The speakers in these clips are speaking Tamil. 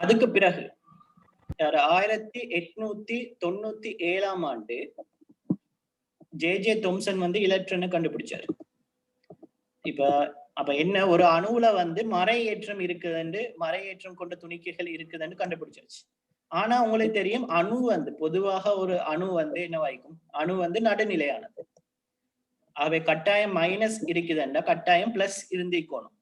அதுக்கு பிறகு ஆயிரத்தி எட்நூத்தி தொண்ணூத்தி ஏழாம் ஆண்டு ஜே ஜே தொம்சன் வந்து இலக்ட்ரனை கண்டுபிடிச்சாரு. இப்ப அப்ப என்ன? ஒரு அணுவுல வந்து மறை ஏற்றம் இருக்குதுன்னு மறை ஏற்றம் கொண்ட துணிக்கைகள் இருக்குதுன்னு கண்டுபிடிச்சாச்சு. ஆனா உங்களுக்கு தெரியும் அணு வந்து பொதுவாக ஒரு அணு வந்து என்ன வாய்க்கும்? அணு வந்து நடுநிலையானது. அவை கட்டாயம் மைனஸ் இருக்குதுன்னா கட்டாயம் பிளஸ் இருந்திக்கோணும்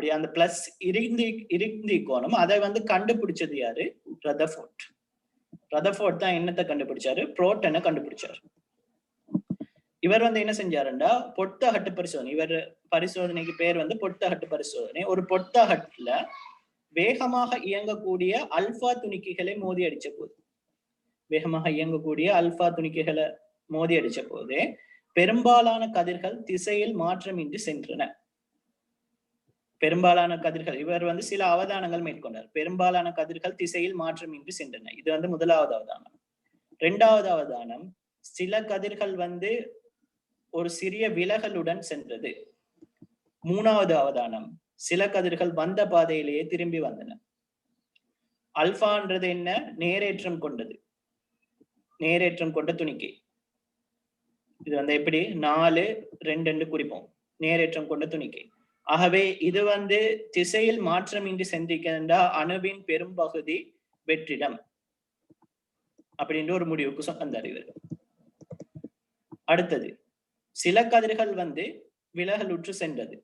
அப்படி அந்த பிளஸ் இருந்து கோணம் அதை வந்து கண்டுபிடிச்சது யாரு? ரதஃபோர்ட் ரதஃபோர்ட் தான் என்னத்தை கண்டுபிடிச்சாரு? புரோட்டனை கண்டுபிடிச்சாரு. இவர் வந்து என்ன செஞ்சாருண்டா? பொட்டஹட்டு பரிசோதனை. இவர் பரிசோதனைக்கு பேர் வந்து பொட்டஹட்டு பரிசோதனை. ஒரு பொட்டஹட்டுல வேகமாக இயங்கக்கூடிய அல்பா துணிக்கைகளை மோதி அடிச்ச போது வேகமாக இயங்கக்கூடிய அல்பா துணிக்கைகளை மோதி அடிச்ச போது பெரும்பாலான கதிர்கள் திசையில் மாற்றமின்றி சென்றன. பெரும்பாலான கதிர்கள் இவர் வந்து சில அவதானங்கள் மேற்கொண்டார். பெரும்பாலான கதிர்கள் திசையில் மாற்றமின்றி சென்றன. இது வந்து முதலாவது அவதானம். இரண்டாவது அவதானம் சில கதிர்கள் வந்து ஒரு சிறிய விலகலுடன் சென்றது. மூணாவது அவதானம் சில கதிர்கள் வந்த பாதையிலேயே திரும்பி வந்தன. அல்பான்றது என்ன? நேரேற்றம் கொண்டது. நேரேற்றம் கொண்ட துணிக்கை. இது வந்து எப்படி? நாலு ரெண்டு ரெண்டு குறிப்போம். நேரேற்றம் கொண்ட துணிக்கை. ஆகவே இது வந்து திசையில் மாற்றமின்றி சென்றிருக்கின்ற அணுவின் பெரும்பகுதி வெற்றிடம். அப்படின்ற ஒரு முடிவுக்கு வந்தார் இவர். அடுத்தது சில கதிர்கள் வந்து விலகலுற்று சென்றது.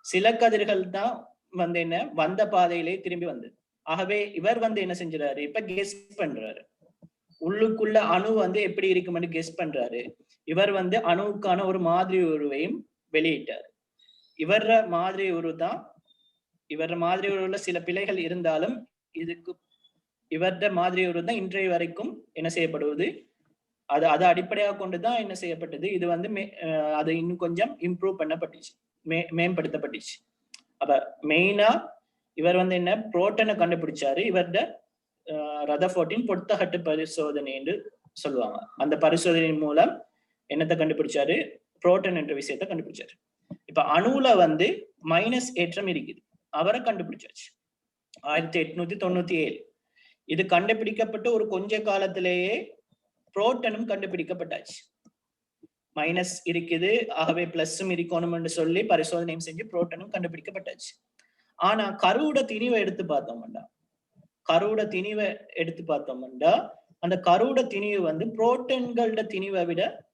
சில கதிர்கள் தான் வந்து என்ன வந்த பாதையிலே திரும்பி வந்தது. ஆகவே இவர் வந்து என்ன செஞ்சாரு இப்ப கெஸ் பண்றாரு. உள்ளுக்குள்ள அணு வந்து எப்படி இருக்கும்னு கெஸ் பண்றாரு. இவர் வந்து அணுவுக்கான ஒரு மாதிரி உருவையும் வெளியிட்டார். இவர மாதிரி உரு தான் இவர மாதிரி உருவுல சில பிழைகள் இருந்தாலும் இதுக்கு இவர்த மாதிரி ஒரு தான் இன்றைய வரைக்கும் என்ன செய்யப்படுவது? அது அதை அடிப்படையாக கொண்டுதான் என்ன செய்யப்பட்டது? இது வந்து மே அது இன்னும் கொஞ்சம் இம்ப்ரூவ் பண்ணப்பட்டுச்சு மே மேம்படுத்தப்பட்டுச்சு. அப்ப மெயினா இவர் வந்து என்ன புரோட்டனை கண்டுபிடிச்சாரு. இவர்த ரதஃபோர்ட்டின் பொத்தகட்டு பரிசோதனை என்று சொல்லுவாங்க. அந்த பரிசோதனையின் மூலம் என்னத்தை கண்டுபிடிச்சாரு? புரோட்டன் என்ற விஷயத்த கண்டுபிடிச்சாரு. இப்ப அணுல வந்து மைனஸ் ஏற்றம் இருக்குது. அவரை கண்டுபிடிச்சாச்சு. ஆயிரத்தி எட்நூத்தி தொண்ணூத்தி ஏழு. இது கண்டுபிடிக்கப்பட்டு ஒரு கொஞ்ச காலத்திலேயே புரோட்டனும் கண்டுபிடிக்கப்பட்டாச்சு. மைனஸ் இருக்குது. ஆகவே பிளஸ்ஸும் இருக்கணும்னு சொல்லி பரிசோதனையும் செஞ்சு புரோட்டனும் கண்டுபிடிக்கப்பட்டாச்சு. ஆனா கருவோட திணிவை எடுத்து பார்த்தோம்டா கருவோட திணிவை எடுத்து பார்த்தோம்டா அந்த கருவோட திணிவு வந்து புரோட்டன்களோட திணிவை விட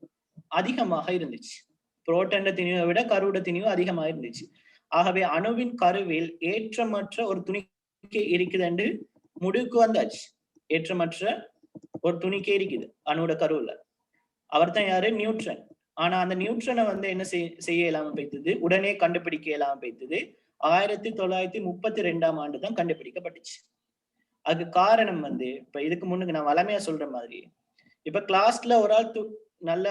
அதிகமாக இருந்துச்சு. புரோட்டன்ட திணிவை விட கருவுட திணிவு அதிகமாக இருந்துச்சு. ஆகவே அணுவின் கருவில் ஏற்றமற்ற ஒரு துணிக்கை இருக்குதுன்னு முடிவுக்கு வந்தாச்சு. ஏற்றமற்ற ஒரு துணிக்கை இருக்குது அணுவோட கருவுல. அவர் தான் யாரு? நியூட்ரன். ஆனா அந்த நியூட்ரனை வந்து என்ன செய்ய இயலாம பைத்தது உடனே கண்டுபிடிக்க இயலாம பைத்தது ஆயிரத்தி தொள்ளாயிரத்தி முப்பத்தி ரெண்டாம் ஆண்டு தான் கண்டுபிடிக்கப்பட்டுச்சு. அதுக்கு காரணம் வந்து இப்ப இதுக்கு முன்னுக்கு நான் வளமையா சொல்ற மாதிரி இப்ப கிளாஸ்ல ஒரு ஆள் நல்ல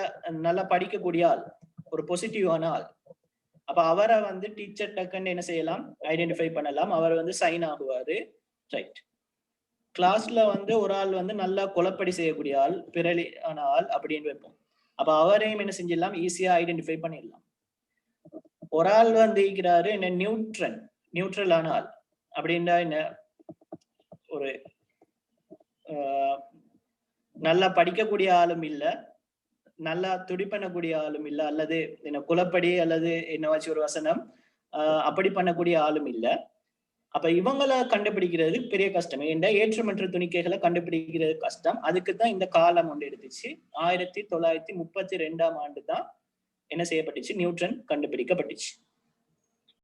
நல்லா படிக்கக்கூடிய ஆள் ஒரு பொசிட்டிவான ஆள். அப்ப அவரை வந்து டீச்சர் டக்குன்னு என்ன செய்யலாம்? ஐடென்டிஃபை பண்ணலாம். அவர் வந்து சைன் ஆகுவாரு. ரைட் கிளாஸ்ல வந்து ஒரு ஆள் வந்து நல்லா குழப்படி செய்யக்கூடிய ஆள் பிறலி ஆன ஆள் அப்படின்னு வைப்போம். அப்ப அவரையும் என்ன செஞ்சிடலாம்? ஈஸியா ஐடென்டிஃபை பண்ணிடலாம். ஒரு ஆள் வந்து இருக்கிறாரு என்ன நியூட்ரன் நியூட்ரலான ஆள். அப்படின்னா என்ன? ஒரு நல்லா படிக்கக்கூடிய ஆளும் இல்லை. நல்லா துடி பண்ணக்கூடிய ஆளும் இல்ல அல்லது என்ன குலப்படி அல்லது என்னவாச்சும் ஒரு வசனம் அப்படி பண்ணக்கூடிய ஆளும் இல்ல. அப்ப இவங்களை கண்டுபிடிக்கிறது பெரிய கஷ்டம். ஏன்டா ஏற்றமற்ற துணிக்கைகளை கண்டுபிடிக்கிறது கஷ்டம். அதுக்கு தான் இந்த காலம் ஒன்று எடுத்துச்சு. ஆயிரத்தி தொள்ளாயிரத்தி முப்பத்தி ரெண்டாம் ஆண்டு தான் என்ன செய்யப்பட்டுச்சு? நியூட்ரன் கண்டுபிடிக்கப்பட்டுச்சு.